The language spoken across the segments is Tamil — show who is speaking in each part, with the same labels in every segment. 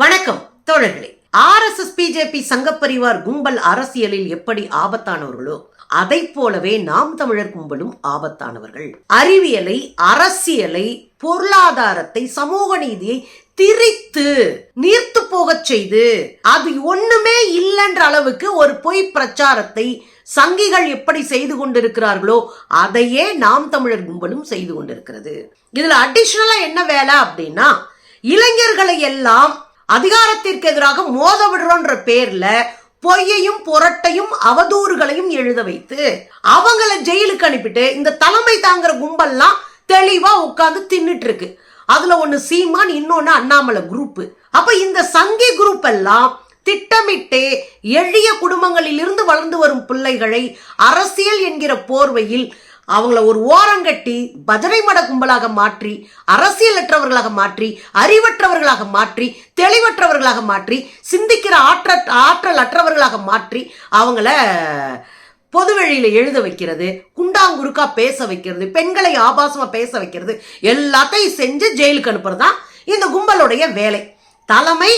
Speaker 1: வணக்கம் தோழர்களே. R S S BJP Sangh Parivar கும்பல் அரசியலில் எப்படி ஆபத்தானவர்களோ அதை போலவே நாம் தமிழர் கும்பலும் ஆபத்தானவர்கள். அறிவியலை அரசியலை பொருளாதாரத்தை சமூக நீதியை திரித்து நீர்த்து போகச் செய்து அது ஒண்ணுமே இல்லைன்ற அளவுக்கு ஒரு பொய் பிரச்சாரத்தை சங்கிகள் எப்படி செய்து கொண்டிருக்கிறார்களோ அதையே நாம் தமிழர் கும்பலும் செய்து கொண்டிருக்கிறது. இதுல அடிஷனலா என்ன வேலை அப்படின்னா இளைஞர்களை எல்லாம் அதிகாரத்திற்கு எதிராக மோத விடுறோன்ற பேர்ல பொய்யையும் புரட்டையும் அவதூறுகளையும் எழுத வைத்து அவங்கள ஜெயிலுக்கு அனுப்பிட்டு இந்த தலைமை தாங்குற கும்பல்லாம் தெளிவா உட்காந்து தின்னுட்டு இருக்கு. அதுல ஒன்னு சீமான் இன்னொன்னு அண்ணாமலை குரூப் அப்ப இந்த சங்கி குரூப் எல்லாம் திட்டமிட்டு எளிய குடும்பங்களில் இருந்து வளர்ந்து வரும் பிள்ளைகளை அரசியல் என்கிற போர்வையில் அவங்கள ஒரு ஓரங்கட்டி பஜனை மட கும்பலாக மாற்றி அரசியலற்றவர்களாக மாற்றி அறிவற்றவர்களாக மாற்றி தெளிவற்றவர்களாக மாற்றி சிந்திக்கிற ஆற்ற ஆற்றல் அற்றவர்களாக மாற்றி அவங்கள பொதுவெளியில் எழுத வைக்கிறது குண்டாங்குருக்கா பேச வைக்கிறது பெண்களை ஆபாசமாக பேச வைக்கிறது எல்லாத்தையும் செஞ்சு ஜெயிலுக்கு அனுப்புறது தான் இந்த கும்பலுடைய வேலை. தலைமை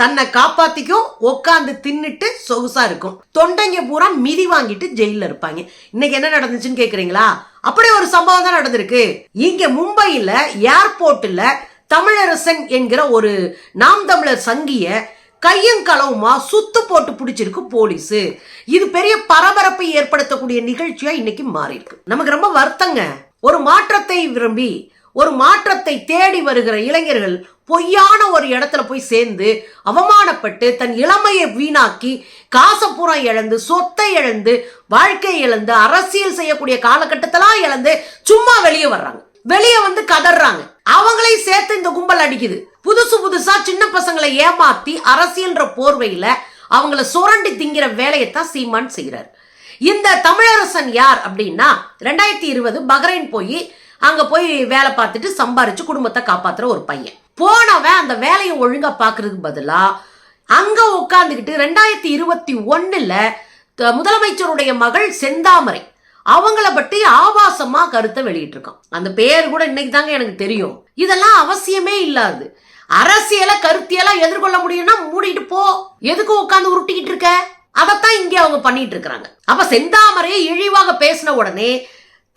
Speaker 1: தன்னை காப்பாத்திக்கும் உட்காந்து தின்னுட்டு சொகுசா இருக்கும். தொண்டைங்க பூரா மிதி வாங்கிட்டு ஜெயில இருப்பாங்க. இன்னைக்கு என்ன நடந்துச்சுன்னு கேக்குறீங்களா? அப்படி ஒரு சம்பவம் தான் நடந்திருக்கு. இங்க மும்பையில ஏர்போர்ட்ல தமிழரசன் என்கிற ஒரு நாம் தமிழர் சங்கிய கையும் களவுமா சுத்து போட்டு பிடிச்சிருக்கு போலீஸ். இது பெரிய பரபரப்பை ஏற்படுத்தக்கூடிய நிகழ்ச்சியா இன்னைக்கு மாறி இருக்கு நமக்கு ரொம்ப வருத்தங்க. ஒரு மாற்றத்தை விரும்பி ஒரு மாற்றத்தை தேடி வருகிற இளைஞர்கள் பொய்யான ஒரு இடத்துல போய் சேர்ந்து அவமானப்பட்டு தன் இளமையை வீணாக்கி காசை பூரா இழந்து சொத்தை இழந்து வாழ்க்கை இழந்து அரசியல் செய்யக்கூடிய காலகட்டத்தெல்லாம் இழந்து சும்மா வெளியே வர்றாங்க. வெளியே வந்து கதறாங்க அவங்களையும் சேர்த்து இந்த கும்பல் அடிக்குது. புதுசு புதுசா சின்ன பசங்களை ஏமாத்தி அரசியல்ன்ற போர்வையில அவங்கள சுரண்டி திங்கிற வேலையைத்தான் சீமான் செய்கிறார் இந்த தமிழரசன் யார் அப்படின்னா ரெண்டாயிரத்தி இருபது பஹ்ரைன் போய் அங்க போய் வேலை பார்த்துட்டு சம்பாரிச்சு குடும்பத்தை காப்பாத்துற ஒரு பையன். போனவன் அந்த வேலையை ஒழுங்கா பாக்குறதுக்கு பதிலா அங்க உட்காந்துக்கிட்டு ரெண்டாயிரத்தி இருபத்தி ஒன்னுல த- முதலமைச்சருடைய மகள் செந்தாமரை அவங்கள பற்றி ஆபாசமா கருத்தை வெளியிட்டிருக்கான். அந்த பேர் கூட இன்னைக்கு தாங்க எனக்கு தெரியும். இதெல்லாம் அவசியமே இல்லாது. அரசியல கருத்தியலா எதிர்கொள்ள முடியும்னா மூடிட்டு போ. எதுக்கு உட்காந்து உருட்டிக்கிட்டு இருக்க? அதைத்தான் இங்க அவங்க பண்ணிட்டு இருக்கிறாங்க. அப்ப செந்தாமரையை இழிவாக பேசின உடனே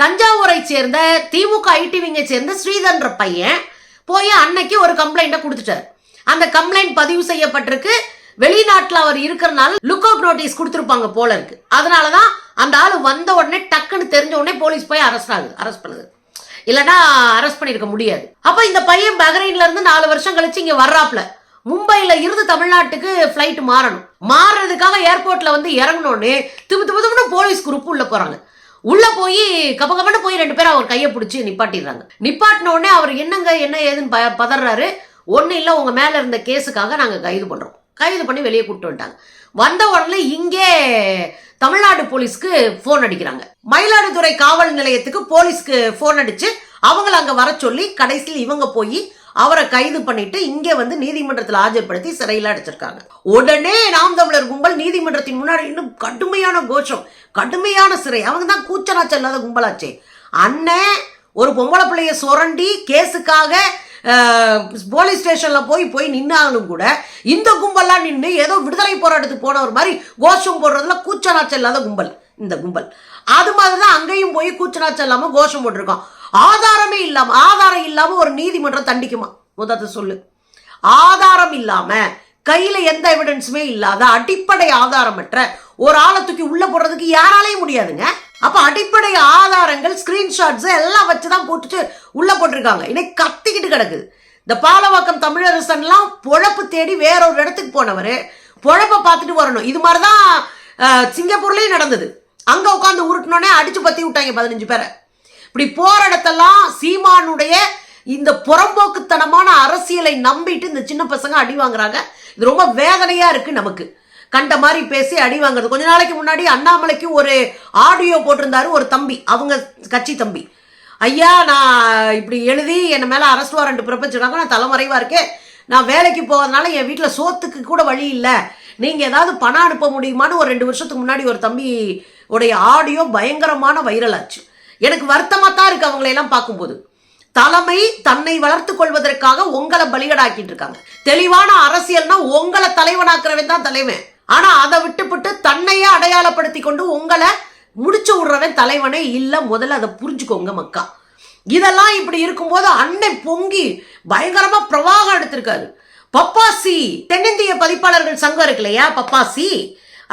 Speaker 1: தஞ்சாவூரை சேர்ந்த திமுக ஐடி விங்கை சேர்ந்த ஸ்ரீதன்ற பையன் போய் அன்னைக்கு ஒரு கம்ப்ளைண்ட்டை கொடுத்துட்டார். அந்த கம்ப்ளைண்ட் பதிவு செய்யப்பட்டிருக்கு. வெளிநாட்டில் அவர் இருக்கிறனால லுக் அவுட் நோட்டீஸ் கொடுத்துருப்பாங்க போல இருக்கு. அதனாலதான் அந்த ஆள் வந்த உடனே டக்குன்னு தெரிஞ்ச உடனே போலீஸ் போய் அரெஸ்ட் ஆகுது அரெஸ்ட் பண்ணுது. இல்லைன்னா அரெஸ்ட் பண்ணியிருக்க முடியாது. அப்போ இந்த பையன் பஹ்ரைன்ல இருந்து நாலு வருஷம் கழிச்சு இங்கே வர்றாப்ல மும்பையில் இருந்து தமிழ்நாட்டுக்கு ஃப்ளைட் மாறணும். மாறுறதுக்காக ஏர்போர்ட்ல வந்து இறங்கணும்னு திபு திபு போலீஸ் குரூப் உள்ள போறாங்க. உள்ள போய் கப்ப கபன்னு போய் ரெண்டு பேரும் அவர் கையை பிடிச்சி நிப்பாட்டிடுறாங்க. நிப்பாட்டின உடனே அவர் என்னங்க என்ன ஏதுன்னு ப- பதறாரு. ஒன்றும் இல்லை உங்கள் மேலே இருந்த கேஸுக்காக நாங்கள் கைது பண்ணுறோம் கைது பண்ணி வெளியே கூப்பிட்டு வந்துட்டாங்க. வந்த உடனே இங்கே தமிழ்நாடு போலீஸ்க்கு ஃபோன் அடிக்கிறாங்க. மயிலாடுதுறை காவல் நிலையத்துக்கு போலீஸ்க்கு ஃபோன் அடித்து அவங்கள அங்கே வர சொல்லி கடைசியில் இவங்க போய் அவரை கைது பண்ணிட்டு இங்கே வந்து நீதிமன்றத்தில் ஆஜர்படுத்தி சிறையில் அடைச்சிருக்காங்க. உடனே நாம் தமிழர் கும்பல் நீதிமன்றத்தின் முன்னாடி இன்னும் கடுமையான கோஷம் கடுமையான சிறை. அவங்க தான் கூச்சலாச்சல் இல்லாத கும்பலாச்சே. அண்ணன் ஒரு பொம்பளை பிள்ளைய சுரண்டி கேஸுக்காக போலீஸ் ஸ்டேஷன்ல போய் போய் நின்னாலும் கூட இந்த கும்பல்லாம் நின்று ஏதோ விடுதலை போராட்டத்துக்கு போனவர் மாதிரி கோஷம் போடுறதுல கூச்சநாச்சம் இல்லாத கும்பல் இந்த கும்பல். அது மாதிரி தான் அங்கேயும் போய் கூச்சநாச்சம் இல்லாமல் கோஷம் போட்டிருக்கோம் ஆதாரமே இல்லாம ஆதாரம் இல்லாம ஒரு நீதிமன்றம் தண்டிக்குமா? முதல்ல சொல்லு. ஆதாரம் இல்லாம கையில எந்த எவிடன்ஸுமே இல்லாத அடிப்படை ஆதாரமற்ற ஒரு ஆளை தூக்கி உள்ள போடுறதுக்கு யாராலையும் முடியாதுங்க. அப்ப அடிப்படை ஆதாரங்கள் ஸ்கிரீன்ஷாட்ஸ் எல்லாம் வச்சுதான் போட்டுட்டு உள்ள போட்டிருக்காங்க. இன்னைக்கு கத்திக்கிட்டு கிடக்குது. இந்த பாலவாக்கம் தமிழரசன்லாம் பொழப்பு தேடி வேற ஒரு இடத்துக்கு போனவர் பொழப்பை பார்த்துட்டு வரணும். இது மாதிரிதான் தான் சிங்கப்பூர்லயும் நடந்தது. அங்கே உட்காந்து உருட்டினோடனே அடிச்சு பற்றி விட்டாங்க பதினஞ்சு பேரை. இப்படி போற இடத்தெல்லாம் சீமானுடைய இந்த புறம்போக்குத்தனமான அரசியலை நம்பிட்டு இந்த சின்ன பசங்க அடி வாங்குறாங்க. இது ரொம்ப வேதனையா இருக்கு நமக்கு. கண்ட மாதிரி பேசி அடி வாங்குறது. கொஞ்ச நாளைக்கு முன்னாடி அண்ணாமலைக்கு ஒரு ஆடியோ போட்டிருந்தாரு ஒரு தம்பி அவங்க கட்சி தம்பி. ஐயா நான் இப்படி எழுதி என் மேலே அரஸ்ட் வாரண்ட் பிறப்பிச்சிருக்காங்க நான் தலைமறைவாக இருக்கேன். நான் வேலைக்கு போகிறதுனால என் வீட்டில் சோத்துக்கு கூட வழி இல்லை. நீங்கள் ஏதாவது பணம் அனுப்ப முடியுமான்னு ஒரு ரெண்டு வருஷத்துக்கு முன்னாடி ஒரு தம்பி உடைய ஆடியோ பயங்கரமான வைரல் ஆச்சு. எனக்கு வருத்தமாக தான் இருக்கு அவங்களையெல்லாம் பார்க்கும்போது. தலைமை தன்னை வளர்த்துக் கொள்வதற்காக உங்களை பலிகடாக்கிட்டு இருக்காங்க. தெளிவான அரசியல்னா உங்களை தலைவனாக்குறவன் தான் தலைவன். ஆனா அதை விட்டுப்பட்டு தன்னையே அடையாளப்படுத்தி கொண்டு உங்களை முடிச்சு விடுறவன் தலைவனே இல்லை முதல்ல அதை புரிஞ்சுக்கோங்க மக்கா. இதெல்லாம் இப்படி இருக்கும்போது அன்னை பொங்கி பயங்கரமா பிரவாகம் எடுத்திருக்காரு. பப்பாசி தென்னிந்திய பதிப்பாளர்கள் சங்கம் இருக்கு இல்லையா? பப்பாசி.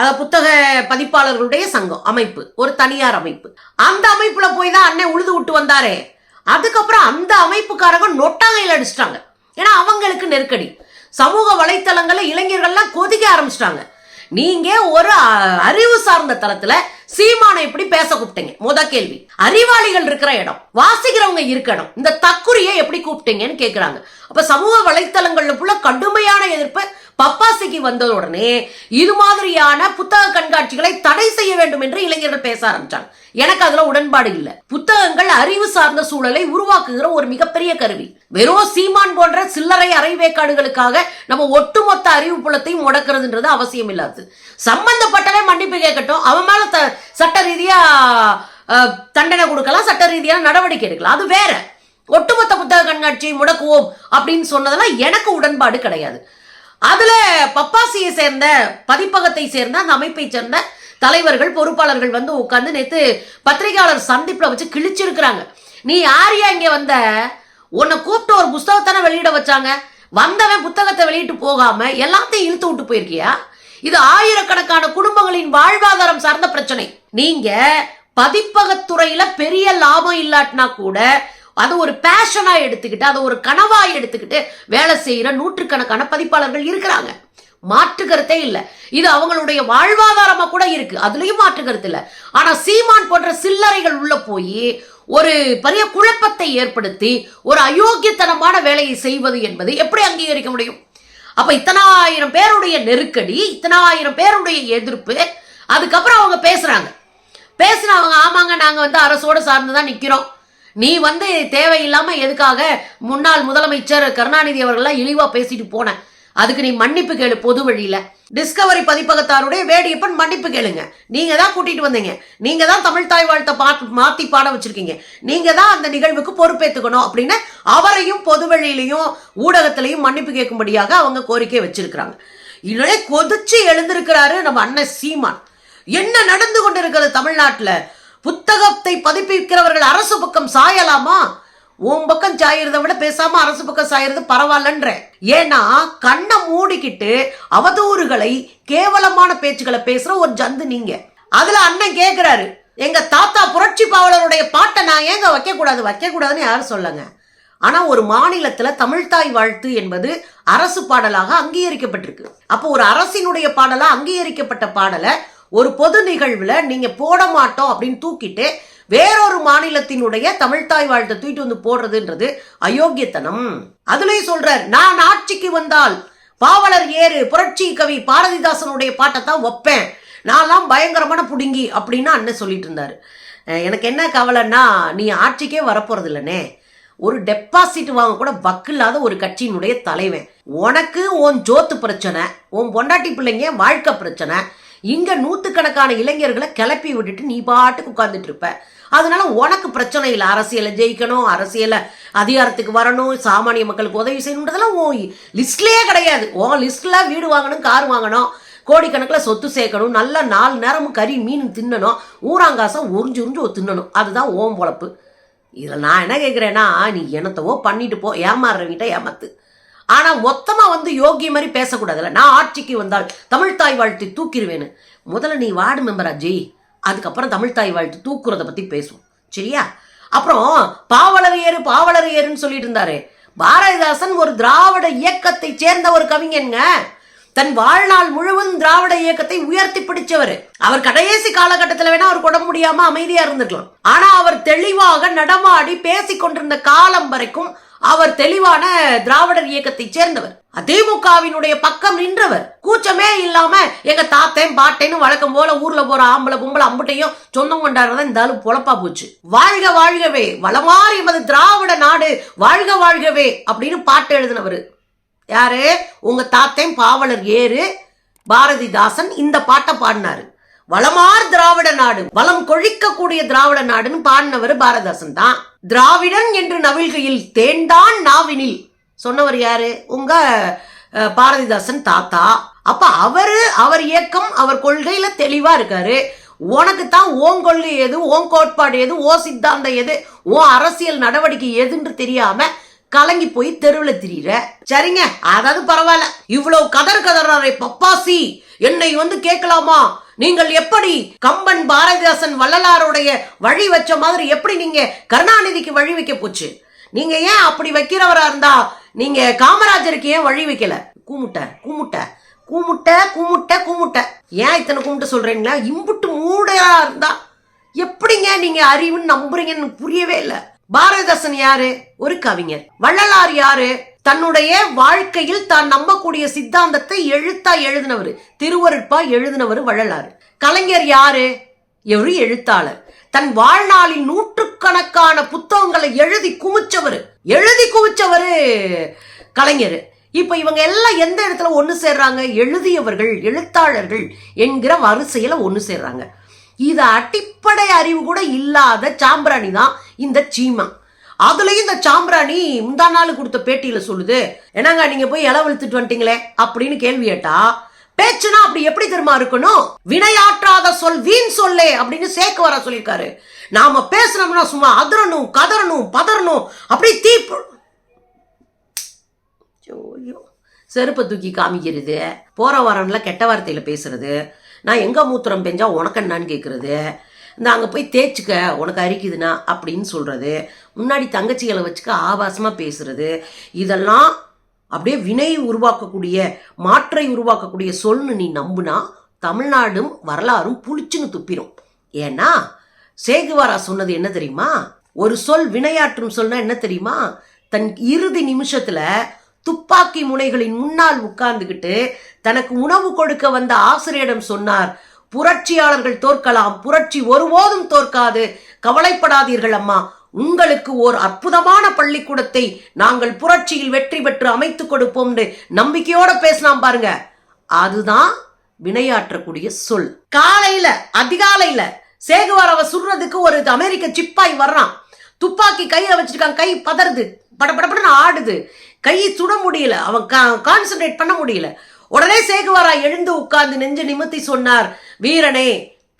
Speaker 1: அதாவது புத்தக பதிப்பாளர்களுடைய சங்கம் அமைப்பு. ஒரு தனியார் அமைப்பு. அந்த அமைப்புல போய் தான் அண்ணன் உழுது விட்டு வந்தாரே. அதுக்கப்புறம் அந்த அமைப்புக்காரங்க நொட்டாங்கையில் அடிச்சிட்டாங்க. ஏன்னா அவங்களுக்கு நெருக்கடி. சமூக வலைத்தளங்கள்ல இளைஞர்கள்லாம் கொதிக்க ஆரம்பிச்சிட்டாங்க. நீங்க ஒரு அ- அறிவு சார்ந்த தளத்துல சீமானை எப்படி பேச கூப்பிட்டீங்க. முத கேள்வி. அறிவாளிகள் இருக்கிற இடம். வாசிக்கிறவங்க இருக்க இடம். இந்த தக்குரியை எப்படி கூப்பிட்டீங்கன்னு கேக்குறாங்க. அப்ப சமூக வலைத்தளங்கள்ல புள்ள கடுமையான எதிர்ப்பு பப்பா ஆட்சிக்கு வந்த உடனே இது மாதிரியான புத்தக கண்காட்சிகளை தடை செய்ய வேண்டும் என்று இளைஞர்கள் பேச ஆரம்பிச்சாங்க. எனக்கு அதுல உடன்பாடு இல்லை. புத்தகங்கள் அறிவு சார்ந்த சூழலை உருவாக்குகிற ஒரு மிகப்பெரிய கருவி. வெறும் சீமான் போன்ற சில்லறை அரைவேக்காடுகளுக்காக நம்ம ஒட்டுமொத்த அறிவு புலத்தையும் முடக்கிறதுன்றது அவசியம் இல்லாது சம்பந்தப்பட்டவே மன்னிப்பு கேட்கட்டும். அவன் மேல சட்ட ரீதியா தண்டனை கொடுக்கலாம் சட்ட ரீதியான நடவடிக்கை எடுக்கலாம். அது வேற. ஒட்டுமொத்த புத்தக கண்காட்சியை முடக்குவோம் அப்படின்னு சொன்னதெல்லாம் எனக்கு உடன்பாடு கிடையாது. அதுல பப்பாசியை சேர்ந்த பதிப்பகத்தை சேர்ந்த அந்த அமைப்பை சேர்ந்த தலைவர்கள் பொறுப்பாளர்கள் வந்து உட்காந்து நேத்து பத்திரிகையாளர் சந்திப்புல வச்சு கிழிச்சிருக்கிறாங்க. நீ யாரியா இங்க வந்த? உன்னை கூப்பிட்டு ஒரு புஸ்தகத்தானே வெளியிட வச்சாங்க. வந்தவன் புத்தகத்தை வெளியிட்டு போகாம எல்லாத்தையும் இழுத்து விட்டு போயிருக்கியா? இது ஆயிரக்கணக்கான குடும்பங்களின் வாழ்வாதாரம் சார்ந்த பிரச்சனை. நீங்க பதிப்பகத்துறையில பெரிய லாபம் இல்லாட்டினா கூட அது ஒரு பேஷனா எடுத்துக்கிட்டு அதை ஒரு கனவா எடுத்துக்கிட்டு வேலை செய்யற நூற்றுக்கணக்கான பதிப்பாளர்கள் இருக்கிறாங்க. மாற்று கருத்தே இல்லை. இது அவங்களுடைய வாழ்வாதாரமா கூட இருக்கு. அதுலயும் மாற்று கருத்து இல்லை. ஆனா சீமான் போன்ற சில்லறைகள் உள்ள போய் ஒரு பெரிய குழப்பத்தை ஏற்படுத்தி ஒரு அயோக்கியத்தனமான வேலையை செய்வது என்பது எப்படி அங்கீகரிக்க முடியும்? அப்ப இத்தனாயிரம் பேருடைய நெருக்கடி இத்தனாயிரம் பேருடைய எதிர்ப்பு அதுக்கப்புறம் அவங்க பேசுறாங்க. பேசுறவங்க ஆமாங்க நாங்க வந்து அரசோட சார்ந்து தான் நிக்கிறோம். நீ வந்து தேவையில்லாம எதுக்காக முன்னாள் முதலமைச்சர் கருணாநிதி அவர்கள்லாம் இழிவா பேசிட்டு போன? அதுக்கு நீ மன்னிப்பு கேளு பொது வழியில. டிஸ்கவரி பதிப்பகத்தாருடைய வேடியப்பன் மன்னிப்பு கேளுங்க. நீங்க தான் கூட்டிட்டு வந்தீங்க. நீங்க தான் தமிழ் தாய் வாழ்த்த பாட்டு மாத்தி பாட வச்சிருக்கீங்க. நீங்க தான் அந்த நிகழ்வுக்கு பொறுப்பேத்துக்கணும் அப்படின்னு அவரையும் பொது வழியிலையும் ஊடகத்திலையும் மன்னிப்பு கேட்கும்படியாக அவங்க கோரிக்கை வச்சிருக்கிறாங்க. இதே கொதிச்சு எழுந்திருக்கிறாரு நம்ம அண்ணன் சீமான். என்ன நடந்து கொண்டிருக்கிறது தமிழ்நாட்டுல? புத்தகத்தை பதிப்பிக்கிறவர்கள் அரசு பக்கம் சாயலாமா? உன் பக்கம் சாயிறத விட பேசாம அரசு பக்கம் சாயிறது பரவாயில்லன்ற. ஏன்னா கண்ணை மூடிக்கிட்டு அவதூறுகளை கேவலமான பேச்சுக்களை பேசுற ஒரு ஜந்து நீங்க. அதுல அண்ணன் கேக்குறாரு எங்க தாத்தா புரட்சி பாவலருடைய பாட்டை நான் ஏங்க வைக்க கூடாது வைக்க கூடாதுன்னு யாரும் சொல்லுங்க. ஆனா ஒரு மாநிலத்துல தமிழ்தாய் வாழ்த்து என்பது அரசு பாடலாக அங்கீகரிக்கப்பட்டிருக்கு. அப்போ ஒரு அரசினுடைய பாடலா அங்கீகரிக்கப்பட்ட பாடலை ஒரு பொது நிகழ்வில் நீங்கள் போட மாட்டோம் அப்படின்னு தூக்கிட்டு வேறொரு மாநிலத்தினுடைய தமிழ்தாய் வாழ்த்தை தூக்கிட்டு வந்து போடுறதுன்றது அயோக்கியத்தனம். அதுலயும் சொல்றார் நான் ஆட்சிக்கு வந்தால் பாவலர் ஏறு புரட்சி கவி பாரதிதாசனுடைய பாட்டை தான் வைப்பேன். நான்லாம் பயங்கரமான புடுங்கி அப்படின்னு அண்ணன் சொல்லிட்டு இருந்தாரு. எனக்கு என்ன கவலைன்னா நீ ஆட்சிக்கே வரப்போறது இல்லைனே ஒரு டெபாசிட் வாங்க கூட வக்கில்லாத ஒரு கட்சியினுடைய தலைவன். உனக்கு உன் ஜோத்து பிரச்சனை உன் பொண்டாட்டி பிள்ளைங்க வாழ்க்கை பிரச்சனை. இங்கே நூற்றுக்கணக்கான இளைஞர்களை கிளப்பி விட்டுட்டு நீ பாட்டுக்கு உட்காந்துட்டு இருப்ப. அதனால உனக்கு பிரச்சனை இல்லை. அரசியலை ஜெயிக்கணும் அரசியலை அதிகாரத்துக்கு வரணும் சாமானிய மக்களுக்கு உதவி செய்யணுன்றதெல்லாம் ஓ லிஸ்ட்லேயே கிடையாது. உன் லிஸ்ட்டில் வீடு வாங்கணும் கார் வாங்கணும் கோடிக்கணக்கில் சொத்து சேர்க்கணும் நல்ல நாலு நேரமும் கறி மீன் தின்னணும் ஊராங்காசம் உறிஞ்சு உறிஞ்சு தின்னணும். அதுதான் ஓம் பொழப்பு. இதில் நான் என்ன கேட்குறேன்னா நீ என்னத்தவோ பண்ணிட்டு போ. ஏமாறுறவங்கிட்ட ஏமாத்து. ஆனால் மொத்தமாக வந்து யோகி மாதிரி பேசக்கூடாதுல்ல. நான் ஆட்சிக்கு வந்தால் தமிழ் தாய் வாழ்த்து தூக்கிடுவேன்னு. முதல்ல நீ வார்டு மெம்பரா ஜெய். அதுக்கப்புறம் தமிழ் தாய் வாழ்த்து தூக்குறத பற்றி பேசுவோம். சரியா? அப்புறம் பாவலர் ஏறு பாவலர் ஏறுன்னு சொல்லிட்டு இருந்தாரு. பாரதிதாசன் ஒரு திராவிட இயக்கத்தை சேர்ந்த ஒரு கவிஞனுங்க தன் வாழ்நாள் முழுவதும் திராவிட இயக்கத்தை உயர்த்தி பிடிச்சவர். அவர் கடைசி காலகட்டத்தில் வேணா அவர் கொட முடியாம அமைதியா இருந்திருக்கலாம். ஆனா அவர் தெளிவாக நடமாடி பேசிக் கொண்டிருந்த காலம் வரைக்கும் அவர் தெளிவான திராவிடர் இயக்கத்தை சேர்ந்தவர். அதிமுகவினுடைய பக்கம் நின்றவர். கூச்சமே இல்லாம எங்க தாத்தேன் பாட்டேன்னு வழக்கம் போல ஊர்ல போற ஆம்பளை கும்பல அம்புட்டையும் சொந்தம் கொண்டாடுறதா இந்த ஆளு பொழப்பா போச்சு. வாழ்க வாழ்கவே வளமாறு எமது திராவிட நாடு வாழ்க வாழ்கவே அப்படின்னு பாட்டு எழுதினவர். யாரு? உங்க தாத்தேன் பாவலர் ஏறு பாரதிதாசன் இந்த பாட்டை பாடினாரு. வளமார் திராவிட நாடு. வளம் கொழிக்கக்கூடிய திராவிட நாடுன்னு பாடினவர் பாரதாசன் தான். திராவிடன் என்று நவில்கையில் தேண்டான் நாவினில். சொன்னவர் யாரு? உங்க பாரதிதாசன் தாத்தா. அப்ப அவரு அவர் இயக்கம் அவர் கொள்கையில தெளிவா இருக்காரு. உனக்கு தான் ஓன் கொள்கை எது ஓன் கோட்பாடு எது ஓ சித்தாந்தம் எது ஓ அரசியல் நடவடிக்கை எதுன்னு தெரியாம கலங்கி போய் தெருவில் திரியிற. சரிங்க அதாவது பரவாயில்ல. இவ்வளவு கதர் கதறாரே பப்பாசி. என்னை வந்து கேட்கலாமா? நீங்கள் எப்படி கம்பன் பாரதிதாசன் வள்ளலாருடைய வழி வச்ச மாதிரி எப்படி நீங்க கருணாநிதிக்கு வழி வைக்க போச்சு? நீங்க ஏன் அப்படி வைக்கிறவரா இருந்தா நீங்க காமராஜருக்கு ஏன் வழி வைக்கல. கூமுட்டை கூமுட்டை கூமுட்டை கூமுட்டை கூமுட்டை. ஏன் இத்தனை கூமுட்டை சொல்றீங்களா? இம்புட்டு மூடையா இருந்தா. எப்படிங்க நீங்க அறிவுன்னு நம்புறீங்கன்னு புரியவே இல்லை. பாரதிதாசன் யாரு? ஒரு கவிஞர். வள்ளலார் யாரு? தன்னுடைய வாழ்க்கையில் தான் நம்பக்கூடிய சித்தாந்தத்தை எழுத்தா எழுதினவர் திருவருட்பா எழுதினவர் வள்ளலார். கலைஞர் யாரு? ஒரு எழுத்தாளர். தன் வாழ்நாளில் நூற்றுக்கணக்கான புத்தகங்களை எழுதி குமிச்சவர் எழுதி குமிச்சவர் கலைஞர். இப்ப இவங்க எல்லாம் எந்த இடத்துல ஒண்ணு சேர்றாங்க? எழுதியவர்கள் எழுத்தாளர்கள் என்கிற வரிசையில ஒண்ணு சேர்றாங்க. இது அடிப்படை அறிவு கூட இல்லாத சாம்பிராணி தான். இந்த சீமா. அதுலயும் இந்த சாம்பிராணி முந்தா நாள் கொடுத்த பேட்டியில சொல்லுது. என்னங்க நீங்க போய் இலை வலுத்துட்டு வந்துட்டீங்களே அப்படின்னு கேள்வி கேட்டா பேச்சுனா அப்படி எப்படி தெரியுமா இருக்கணும்? வினையாற்றாத சொல் வீண் சொல்லே அப்படின்னு சேர்க்க வர சொல்லியிருக்காரு. நாம பேசுனோம்னா சும்மா அதிரணும் கதறணும் பதறணும் அப்படி தீ ஐயோ செருப்பை தூக்கி காமிக்கிறது போற வரன்ல கெட்ட வார்த்தையில பேசுறது நான் எங்க மூத்திரம் பெஞ்சா உனக்கு என்னன்னு கேட்கறது இந்த அங்கே போய் தேய்ச்சிக்க உனக்கு அரிக்குதுன்னா அப்படின்னு சொல்கிறது முன்னாடி தங்கச்சிகளை வச்சுக்க ஆபாசமாக பேசுகிறது இதெல்லாம் அப்படியே வினை உருவாக்கக்கூடிய மாற்றை உருவாக்கக்கூடிய சொல்னு நீ நம்புனா தமிழ்நாடும் வரலாறும் புளிச்சுன்னு துப்பிடும் ஏன்னா சேகுவாரா சொன்னது என்ன தெரியுமா? ஒரு சொல் வினையாற்றும் சொல்னா என்ன தெரியுமா? தன் இறுதி நிமிஷத்துல துப்பாக்கி முனைகளின் முன்னால் உட்கார்ந்துகிட்டு தனக்கு உணவு கொடுக்க வந்த ஆசிரியரிடம் சொன்னார் புரட்சியாளர்கள் தோற்கலாம். புரட்சி ஒருபோதும் தோற்காது. கவலைப்படாதீர்கள் அம்மா. உங்களுக்கு ஓர் அற்புதமான பள்ளிக்கூடத்தை நாங்கள் புரட்சியில் வெற்றி பெற்று அமைத்துக் கொடுப்போம்னு நம்பிக்கையோட பேசினாம் பாருங்க. அதுதான் வினையாற்றக்கூடிய சொல். காலையில அதிகாலையில சேகுவாரவ சுடுறதுக்கு ஒரு அமெரிக்க சிப்பாய் வர்றான். துப்பாக்கி கையில வச்சிருக்கான். கை பதறுது. படபடப்படன்னு ஆடுது. கை சுட முடியல. அவன் கான்சென்ட்ரேட் பண்ண முடியல. உடனே சேகுவாரா எழுந்து உட்கார்ந்து நெஞ்சு நிமித்தி சொன்னார் வீரனே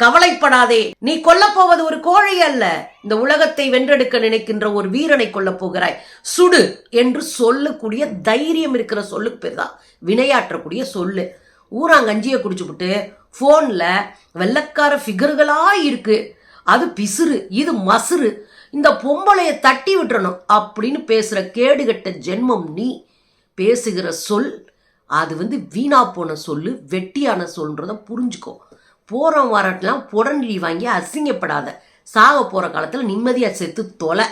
Speaker 1: கவலைப்படாதே. நீ கொல்லப்போவது ஒரு கோழை அல்ல. இந்த உலகத்தை வென்றெடுக்க நினைக்கின்ற ஒரு வீரனை கொல்ல போகிறாய். சுடு என்று சொல்லக்கூடிய தைரியம் இருக்கிற சொல்லுக்கு பேர் தான் வினையாற்றக்கூடிய சொல்லு. ஊராங்கஞ்சியை குடிச்சுப்புட்டு ஃபோனில் வெள்ளக்கார ஃபிகர்களா இருக்கு. அது பிசுறு இது மசுறு. இந்த பொம்பளைய தட்டி விட்டுறணும் அப்படின்னு பேசுற கேடுகட்ட ஜென்மம் நீ. பேசுகிற சொல் அது வந்து வீணா போன சொல்லு வெட்டியான சொல்ன்றத புரிஞ்சுக்கோ. போகிறோம் வரட்டெல்லாம் புடனடி வாங்கி அசிங்கப்படாத. சாக போகிற காலத்தில் நிம்மதியாக செத்து தொலை.